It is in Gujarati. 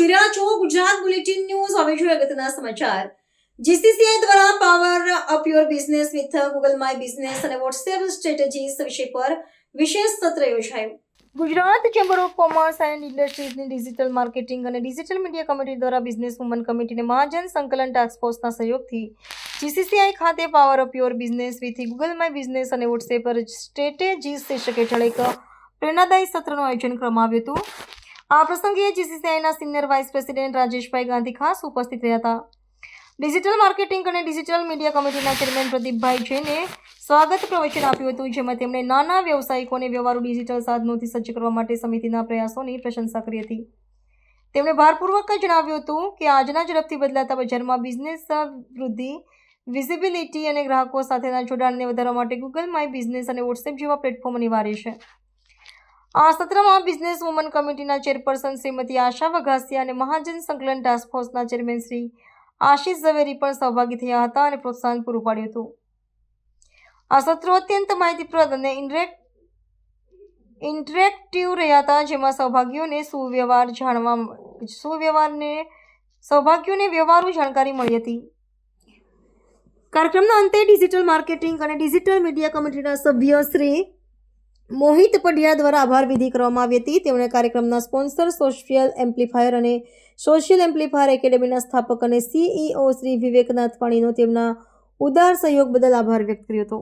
ગુજરાત બુલેટિન ન્યૂઝ, હવે જોઈએ અગત્યના સમાચાર. જીસીસીઆઈ દ્વારા power up your business with Google my business અને વોટ્સએપ સ્ટ્રેટેજીસ વિષય પર વિશેષ સત્ર યોજાયું. Gujarat chamber of commerce and ઇન્ડસ્ટ્રીઝની digital marketing અને ડિજિટલ મીડિયા કમિટી દ્વારા બિઝનેસ વુમન કમિટીને મહાજન સંકલન ટાસ્કફોર્સના સહયોગથી જીસીસીઆઈ ખાતે power up your business with Google my business અને વોટ્સએપ પર સ્ટ્રેટેજીસ શીર્ષક હેઠળ એક પ્રેરણાદાયી સત્રનું આયોજન કરવામાં આવ્યું હતું. આ પ્રસંગે જીસીસીઆઈના senior vice president Rajeshbhai Gandhi ખાસ ઉપસ્થિત રહ્યા હતા. ડિજિટલ માર્કેટિંગ અને ડિજિટલ મીડિયા કમિટીના ચેરમેન પ્રદીપભાઈ જૈને સ્વાગત પ્રવચન આપ્યું હતું, જેમાં તેમણે નાના વ્યવસાયિકોને વ્યવહારુ ડિજિટલ સાધનોથી સજ્જ કરવા માટે સમિતિના પ્રયાસોની પ્રશંસા કરી હતી. તેમણે ભારપૂર્વક જણાવ્યું હતું કે આજના ઝડપથી બદલાતા બજારમાં બિઝનેસ વૃદ્ધિ, વિઝિબિલિટી અને ગ્રાહકો સાથેના જોડાણને વધારવા માટે ગૂગલ માય બિઝનેસ અને વોટ્સએપ જેવા પ્લેટફોર્મ અનિવાર્ય છે. આ સત્રમાં બિઝનેસ વુમન કમિટીના ચેરપર્સન શ્રીમતી આશા વઘાસિયા અને મહાજન સંકલન ટાસ્ક ફોર્સના ચેરમેન શ્રી આશીષ ઝવેરી પણ સહભાગી થયા હતા અને પ્રોત્સાહન પૂરું પાડ્યું હતું. આ સત્રો અત્યંત માહિતીપ્રદ અને ઇન્ટરેક, ઇન્ટરેક્ટિવ રહ્યા હતા, જેમાં સહભાગીઓને સુવ્યવહાર જાણવા સુવ્યવહારને, સહભાગીઓને વ્યવહારુ જાણકારી મળી હતી. કાર્યક્રમના અંતે ડિજિટલ માર્કેટિંગ અને ડિજિટલ મીડિયા કમિટીના સભ્ય શ્રી મોહિત પઢિયા દ્વારા આભાર વિધિ કરવામાં આવી હતી. તેમણે કાર્યક્રમના સ્પોન્સર, સોશિયલ એમ્પ્લીફાયર અને સોશિયલ એમ્પ્લીફાયર એકેડેમીના સ્થાપક અને સીઈઓ શ્રી વિવેકનાથ પાણીનો તેમના ઉદાર સહયોગ બદલ આભાર વ્યક્ત કર્યો હતો.